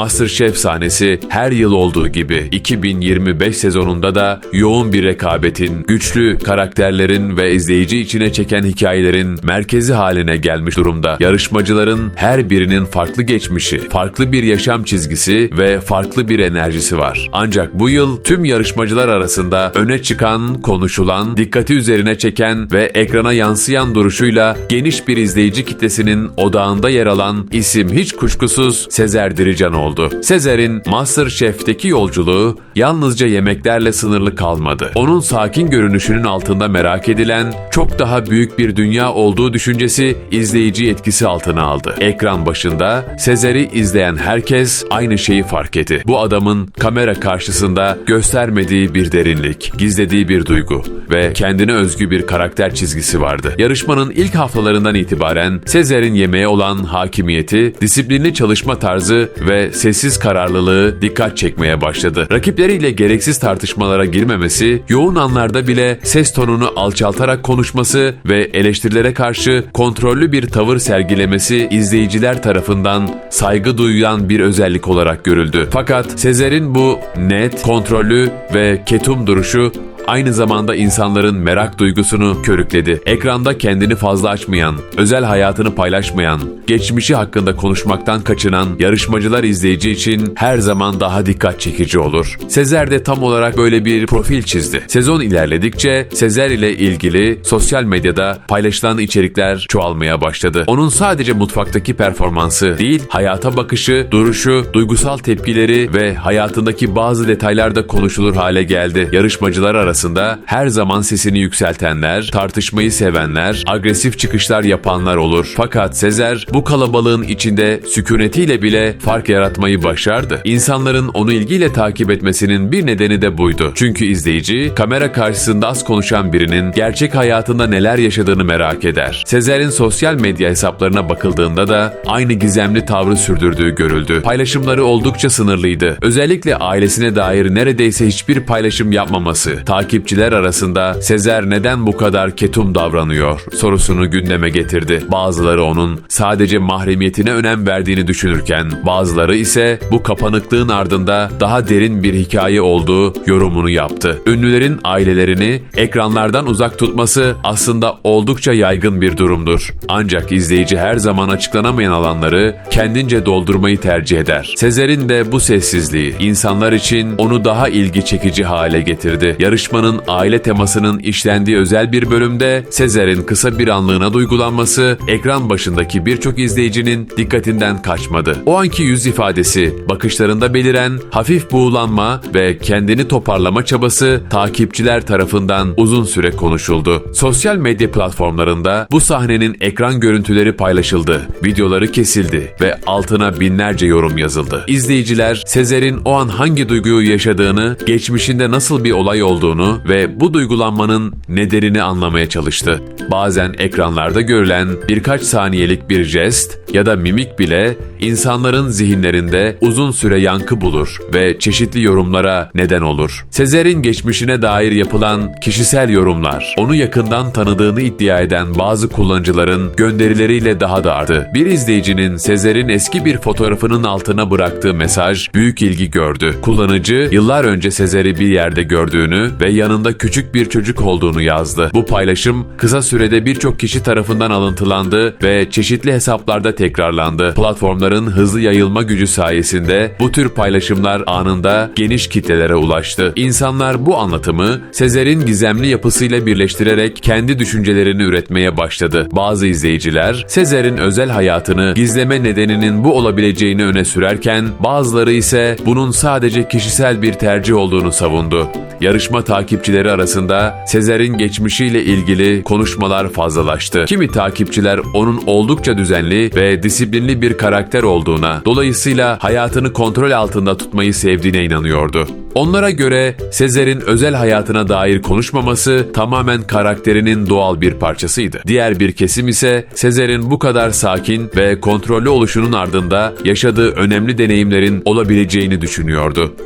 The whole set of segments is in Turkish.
Masterchef sahnesi her yıl olduğu gibi 2025 sezonunda da yoğun bir rekabetin, güçlü karakterlerin ve izleyici içine çeken hikayelerin merkezi haline gelmiş durumda. Yarışmacıların her birinin farklı geçmişi, farklı bir yaşam çizgisi ve farklı bir enerjisi var. Ancak bu yıl tüm yarışmacılar arasında öne çıkan, konuşulan, dikkati üzerine çeken ve ekrana yansıyan duruşuyla geniş bir izleyici kitlesinin odağında yer alan isim hiç kuşkusuz Sezer Dirican oldu. Sezer'in Masterchef'teki yolculuğu yalnızca yemeklerle sınırlı kalmadı. Onun sakin görünüşünün altında merak edilen çok daha büyük bir dünya olduğu düşüncesi izleyici etkisi altına aldı. Ekran başında Sezer'i izleyen herkes aynı şeyi fark etti. Bu adamın kamera karşısında göstermediği bir derinlik, gizlediği bir duygu ve kendine özgü bir karakter çizgisi vardı. Yarışmanın ilk haftalarından itibaren Sezer'in yemeğe olan hakimiyeti, disiplinli çalışma tarzı ve sessiz kararlılığı dikkat çekmeye başladı. Rakipleriyle gereksiz tartışmalara girmemesi, yoğun anlarda bile ses tonunu alçaltarak konuşması ve eleştirilere karşı kontrollü bir tavır sergilemesi izleyiciler tarafından saygı duyulan bir özellik olarak görüldü. Fakat Sezer'in bu net, kontrollü ve ketum duruşu aynı zamanda insanların merak duygusunu körükledi. Ekranda kendini fazla açmayan, özel hayatını paylaşmayan, geçmişi hakkında konuşmaktan kaçınan yarışmacılar izleyici için her zaman daha dikkat çekici olur. Sezer de tam olarak böyle bir profil çizdi. Sezon ilerledikçe Sezer ile ilgili sosyal medyada paylaşılan içerikler çoğalmaya başladı. Onun sadece mutfaktaki performansı değil, hayata bakışı, duruşu, duygusal tepkileri ve hayatındaki bazı detaylar da konuşulur hale geldi. Yarışmacılar arasında her zaman sesini yükseltenler, tartışmayı sevenler, agresif çıkışlar yapanlar olur. Fakat Sezer bu kalabalığın içinde sükunetiyle bile fark yaratmayı başardı. İnsanların onu ilgiyle takip etmesinin bir nedeni de buydu. Çünkü izleyici kamera karşısında az konuşan birinin gerçek hayatında neler yaşadığını merak eder. Sezer'in sosyal medya hesaplarına bakıldığında da aynı gizemli tavrı sürdürdüğü görüldü. Paylaşımları oldukça sınırlıydı. Özellikle ailesine dair neredeyse hiçbir paylaşım yapmaması, takipçiler arasında Sezer neden bu kadar ketum davranıyor sorusunu gündeme getirdi. Bazıları onun sadece mahremiyetine önem verdiğini düşünürken bazıları ise bu kapanıklığın ardında daha derin bir hikaye olduğu yorumunu yaptı. Ünlülerin ailelerini ekranlardan uzak tutması aslında oldukça yaygın bir durumdur. Ancak izleyici her zaman açıklanamayan alanları kendince doldurmayı tercih eder. Sezer'in de bu sessizliği insanlar için onu daha ilgi çekici hale getirdi. Yarışmanın aile temasının işlendiği özel bir bölümde Sezer'in kısa bir anlığına duygulanması ekran başındaki birçok izleyicinin dikkatinden kaçmadı. O anki yüz ifadesi, bakışlarında beliren hafif buğulanma ve kendini toparlama çabası takipçiler tarafından uzun süre konuşuldu. Sosyal medya platformlarında bu sahnenin ekran görüntüleri paylaşıldı, videoları kesildi ve altına binlerce yorum yazıldı. İzleyiciler Sezer'in o an hangi duyguyu yaşadığını, geçmişinde nasıl bir olay olduğunu ve bu duygulanmanın nedenini anlamaya çalıştı. Bazen ekranlarda görülen birkaç saniyelik bir jest ya da mimik bile insanların zihinlerinde uzun süre yankı bulur ve çeşitli yorumlara neden olur. Sezer'in geçmişine dair yapılan kişisel yorumlar, onu yakından tanıdığını iddia eden bazı kullanıcıların gönderileriyle daha da arttı. Bir izleyicinin Sezer'in eski bir fotoğrafının altına bıraktığı mesaj büyük ilgi gördü. Kullanıcı yıllar önce Sezer'i bir yerde gördüğünü ve yanında küçük bir çocuk olduğunu yazdı. Bu paylaşım kısa sürede birçok kişi tarafından alıntılandı ve çeşitli hesaplarda tekrarlandı. Platformların hızlı yayılma gücü sayesinde bu tür paylaşımlar anında geniş kitlelere ulaştı. İnsanlar bu anlatımı Sezer'in gizemli yapısıyla birleştirerek kendi düşüncelerini üretmeye başladı. Bazı izleyiciler Sezer'in özel hayatını gizleme nedeninin bu olabileceğini öne sürerken bazıları ise bunun sadece kişisel bir tercih olduğunu savundu. Yarışma takipçileri arasında Sezer'in geçmişiyle ilgili konuşmalar fazlalaştı. Kimi takipçiler onun oldukça düzenli ve disiplinli bir karakter olduğuna, dolayısıyla hayatını kontrol altında tutmayı sevdiğine inanıyordu. Onlara göre Sezer'in özel hayatına dair konuşmaması tamamen karakterinin doğal bir parçasıydı. Diğer bir kesim ise Sezer'in bu kadar sakin ve kontrollü oluşunun ardında yaşadığı önemli deneyimlerin olabileceğini düşünüyordu.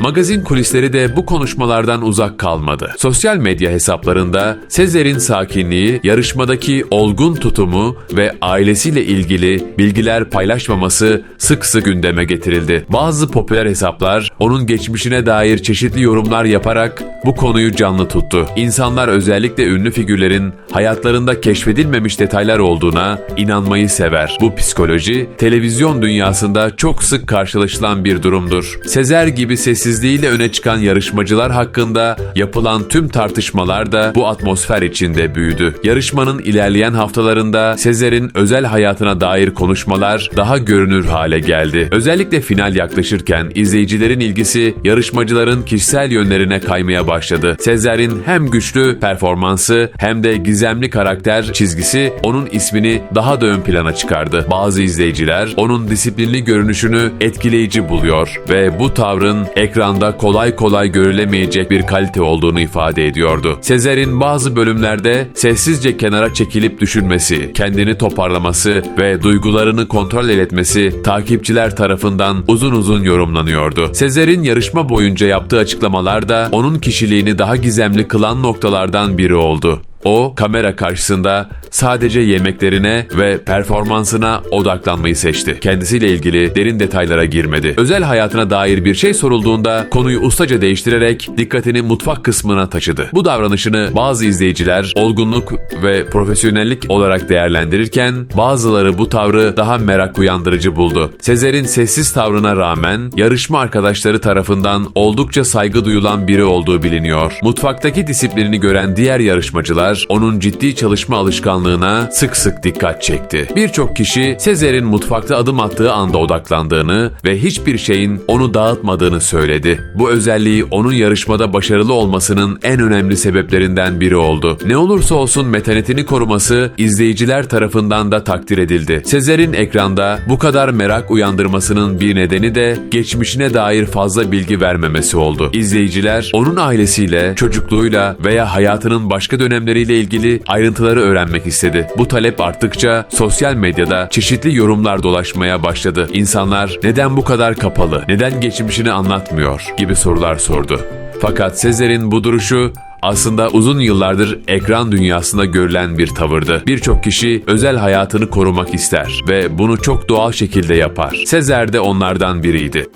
Magazin kulisleri de bu konuşmalardan uzak kalmadı. Sosyal medya hesaplarında Sezer'in sakinliği, yarışmadaki olgun tutumu ve ailesiyle ilgili bilgiler paylaşmaması sık sık gündeme getirildi. Bazı popüler hesaplar onun geçmişine dair çeşitli yorumlar yaparak bu konuyu canlı tuttu. İnsanlar özellikle ünlü figürlerin hayatlarında keşfedilmemiş detaylar olduğuna inanmayı sever. Bu psikoloji televizyon dünyasında çok sık karşılaşılan bir durumdur. Sezer gibi sessizliğiyle öne çıkan yarışmacılar hakkında yapılan tüm tartışmalar da bu atmosfer içinde büyüdü. Yarışmanın ilerleyen haftalarında Sezer'in özel hayatına dair konuşmalar daha görünür hale geldi. Özellikle final yaklaşırken izleyicilerin ilgisi yarışmacıların kişisel yönlerine kaymaya başladı. Sezer'in hem güçlü performansı hem de gizemli karakter çizgisi onun ismini daha da ön plana çıkardı. Bazı izleyiciler onun disiplinli görünüşünü etkileyici buluyor ve bu tavrın ekranda kolay kolay görülemeyecek bir kalite olduğunu ifade ediyordu. Sezer'in bazı bölümlerde sessizce kenara çekilip düşünmesi, kendini toparlaması ve duygularını kontrol etmesi takipçiler tarafından uzun uzun yorumlanıyordu. Sezer'in yarışma boyunca yaptığı açıklamalar da onun kişiliğini daha gizemli kılan noktalardan biri oldu. O kamera karşısında sadece yemeklerine ve performansına odaklanmayı seçti. Kendisiyle ilgili derin detaylara girmedi. Özel hayatına dair bir şey sorulduğunda konuyu ustaca değiştirerek dikkatini mutfak kısmına taşıdı. Bu davranışını bazı izleyiciler olgunluk ve profesyonellik olarak değerlendirirken bazıları bu tavrı daha merak uyandırıcı buldu. Sezer'in sessiz tavrına rağmen yarışma arkadaşları tarafından oldukça saygı duyulan biri olduğu biliniyor. Mutfaktaki disiplinini gören diğer yarışmacılar onun ciddi çalışma alışkanlığına sık sık dikkat çekti. Birçok kişi Sezer'in mutfakta adım attığı anda odaklandığını ve hiçbir şeyin onu dağıtmadığını söyledi. Bu özelliği onun yarışmada başarılı olmasının en önemli sebeplerinden biri oldu. Ne olursa olsun metanetini koruması izleyiciler tarafından da takdir edildi. Sezer'in ekranda bu kadar merak uyandırmasının bir nedeni de geçmişine dair fazla bilgi vermemesi oldu. İzleyiciler onun ailesiyle, çocukluğuyla veya hayatının başka dönemleriyle ilgili ayrıntıları öğrenmek istedi. Bu talep arttıkça sosyal medyada çeşitli yorumlar dolaşmaya başladı. İnsanlar neden bu kadar kapalı, neden geçmişini anlatmıyor gibi sorular sordu. Fakat Sezer'in bu duruşu aslında uzun yıllardır ekran dünyasında görülen bir tavırdı. Birçok kişi özel hayatını korumak ister ve bunu çok doğal şekilde yapar. Sezer de onlardan biriydi.